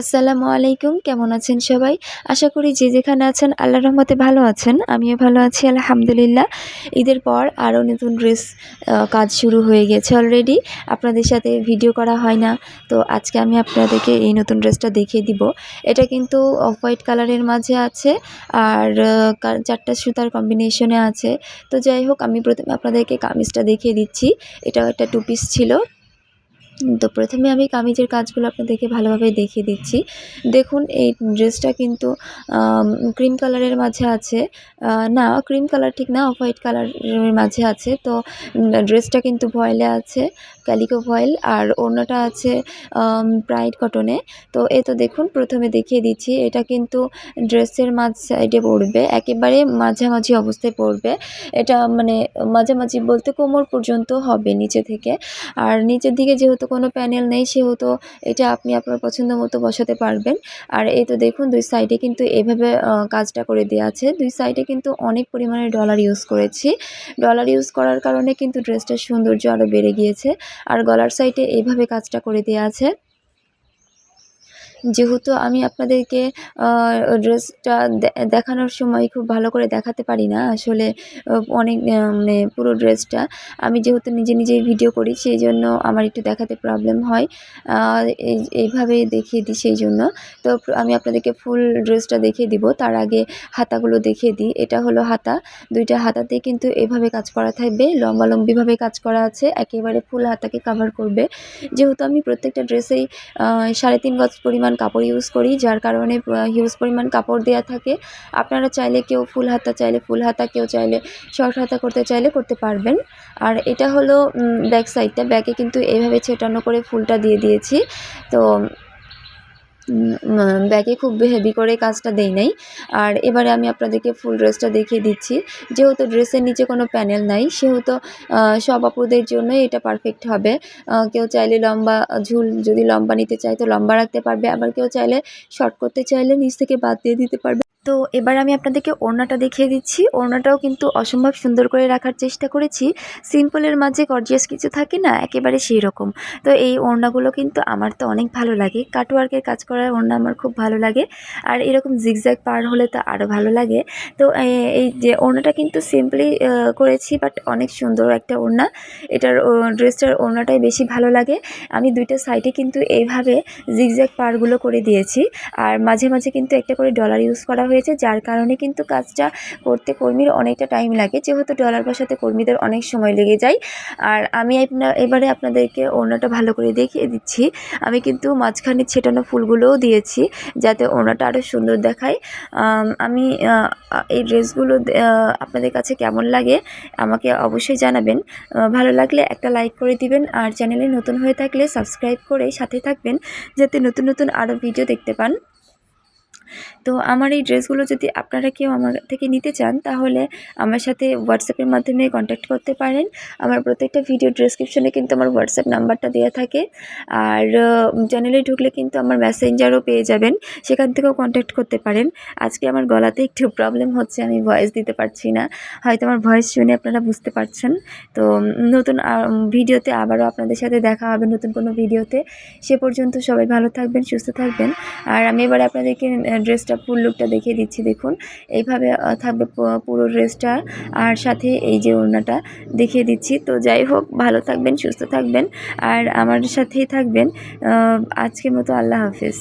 আসসালামু আলাইকুম, কেমন আছেন সবাই? আশা করি যে যেখানে আছেন আল্লাহর রহমতে ভালো আছেন, আমিও ভালো আছি, আলহামদুলিল্লাহ। ঈদের পর আরও নতুন ড্রেস কাজ শুরু হয়ে গেছে অলরেডি আপনাদের সাথে ভিডিও করা হয় না, তো আজকে আমি আপনাদেরকে এই নতুন ড্রেসটা দেখিয়ে দিব। এটা কিন্তু অফ হোয়াইট কালারের মাঝে আছে, আর চারটা সুতার কম্বিনেশনে আছে। তো যাই হোক, আমি প্রথমে আপনাদেরকে কামিজটা দেখিয়ে দিচ্ছি। এটাও একটা টু পিস ছিল। তো প্রথমে আমি কামিজের কাজগুলো আপনাদেরকে ভালোভাবে দেখিয়ে দিচ্ছি। দেখুন, এই ড্রেসটা কিন্তু ক্রিম কালারের মাঝে আছে। না, ক্রিম কালার ঠিক না হোয়াইট কালারের মাঝে আছে। তো ড্রেসটা কিন্তু ভয়েলে আছে, ক্যালিকো ভয়েল। আর অন্যটা আছে ব্রাইট কটনে। তো এ তো দেখুন, প্রথমে দেখিয়ে দিচ্ছি। এটা কিন্তু ড্রেসের মাঝ সাইডে পড়বে, একেবারে মাঝামাঝি অবস্থায় পড়বে। এটা মানে মাঝামাঝি বলতে কোমর পর্যন্ত হবে নিচে থেকে। আর নিচের দিকে যেহেতু কোনো প্যানেল নেই, সেহেতু এটা আপনি আপনার পছন্দ মতো বসাতে পারবেন। আর এই তো দেখুন, দুই সাইডে কিন্তু এভাবে কাজটা করে দেওয়া আছে। দুই সাইডে কিন্তু অনেক পরিমাণে ডলার ইউজ করেছি। ডলার ইউজ করার কারণে কিন্তু ড্রেসটার সৌন্দর্য আরও বেড়ে গিয়েছে। আর গলার সাইডে এইভাবে কাজটা করে দেওয়া আছে। যেহেতু আমি আপনাদেরকে ড্রেসটা দেখানোর সময় খুব ভালো করে দেখাতে পারি না, আসলে অনেক মানে পুরো ড্রেসটা আমি যেহেতু নিজে নিজেই ভিডিও করি, সেই জন্য আমার একটু দেখাতে প্রবলেম হয়। এই, এইভাবে দেখিয়ে দিই সেই জন্য। তো আমি আপনাদেরকে ফুল ড্রেসটা দেখিয়ে দিব, তার আগে হাতাগুলো দেখিয়ে দিই। এটা হলো হাতা, দুইটা হাতাতে কিন্তু এভাবে কাজ করা থাকবে, লম্বালম্বিভাবে কাজ করা আছে, একেবারে ফুল হাতাকে কাভার করবে। যেহেতু আমি প্রত্যেকটা ড্রেসেই সাড়ে তিন গজ পরিমাণ পরিমাণ কাপড় ইউজ করি, যার কারণে হিউজ পরিমাণ কাপড় দেওয়া থাকে। আপনারা চাইলে কেউ ফুল হাতা চাইলে ফুল হাতা, কেউ চাইলে শর্ট হাতা করতে চাইলে করতে পারবেন। আর এটা হলো ব্যাক সাইডটা ব্যাকে কিন্তু এভাবে ছেটানো করে ফুলটা দিয়ে দিয়েছি। তো ব্যাগে খুব হেভি করে কাজটা দেই নাই। আর এবারে আমি আপনাদেরকে ফুল ড্রেসটা দেখিয়ে দিচ্ছি। যেহেতু ড্রেসের নিচে কোনো প্যানেল নাই, সেহেতু সব আপুদের জন্যই এটা পারফেক্ট হবে। কেউ চাইলে লম্বা ঝুল যদি লম্বা নিতে চায় তো লম্বা রাখতে পারবে, আবার কেউ চাইলে শর্ট করতে চাইলে নিচ থেকে বাদ দিয়ে দিতে পারবে। তো এবার আমি আপনাদেরকে ওড়নাটা দেখিয়ে দিচ্ছি। ওড়নাটাও কিন্তু অসম্ভব সুন্দর করে রাখার চেষ্টা করেছি। সিম্পলের মাঝে গর্জিয়াস কিছু থাকে না, একেবারে সেই রকম তো এই ওড়নাগুলো কিন্তু আমার তো অনেক ভালো লাগে। কাটওয়ার্কের কাজ করার ওড়না আমার খুব ভালো লাগে। আর এরকম জিগজ্যাগ পার হলে তো আরও ভালো লাগে। তো এই যে ওড়নাটা কিন্তু সিম্পলি করেছি বাট অনেক সুন্দর একটা ওড়না। এটার ড্রেসটার ওড়নাটাই বেশি ভালো লাগে। আমি দুইটা সাইডে কিন্তু এইভাবে জিগজ্যাগ পারগুলো করে দিয়েছি। আর মাঝে মাঝে কিন্তু একটা করে ডলার ইউজ করা হয়েছে, যার কারণে কিন্তু কাজটা করতে কর্মীর অনেকটা টাইম লাগে। যেহেতু ডলার বসাতে কর্মীদের অনেক সময় লেগে যায়। আর আমি আপনার এবারে আপনাদেরকে ওড়নাটা ভালো করে দেখিয়ে দিচ্ছি। আমি কিন্তু মাঝখানে ছেটানো ফুলগুলোও দিয়েছি, যাতে ওড়নাটা আরও সুন্দর দেখায়। আমি এই ড্রেসগুলো আপনাদের কাছে কেমন লাগে আমাকে অবশ্যই জানাবেন। ভালো লাগলে একটা লাইক করে দিবেন। আর চ্যানেলে নতুন হয়ে থাকলে সাবস্ক্রাইব করে সাথে থাকবেন, যাতে নতুন নতুন আরও ভিডিও দেখতে পান। তো আমার এই ড্রেসগুলো যদি আপনারা কেউ আমার থেকে নিতে চান, তাহলে আমার সাথে হোয়াটসঅ্যাপের মাধ্যমে কন্ট্যাক্ট করতে পারেন। আমার প্রত্যেকটা ভিডিও ডিসক্রিপশনে কিন্তু আমার হোয়াটসঅ্যাপ নাম্বারটা দেওয়া থাকে। আর চ্যানেলে ঢুকলে কিন্তু আমার মেসেঞ্জারও পেয়ে যাবেন। সেখান থেকেও কন্ট্যাক্ট করতে পারেন। আজকে আমার গলাতে একটু প্রবলেম হচ্ছে, আমি ভয়েস দিতে পারছি না। হয়তো আমার ভয়েস শুনে আপনারা বুঝতে পারছেন। তো নতুন ভিডিওতে আবারও আপনাদের সাথে দেখা হবে নতুন কোনো ভিডিওতে সে পর্যন্ত সবাই ভালো থাকবেন, সুস্থ থাকবেন। আর আমি এবার আপনাদেরকে ড্রেসটা ফুল লুকটা দেখিয়ে দিচ্ছি, দেখুন। এইভাবে থাকবে পুরো ড্রেসটা আর সাথে এই যে ওড়নাটা দেখিয়ে দিচ্ছি। তো যাই হোক, ভালো থাকবেন, সুস্থ থাকবেন। আর আমার সাথেই থাকবেন। আজকের মতো আল্লাহ হাফেজ।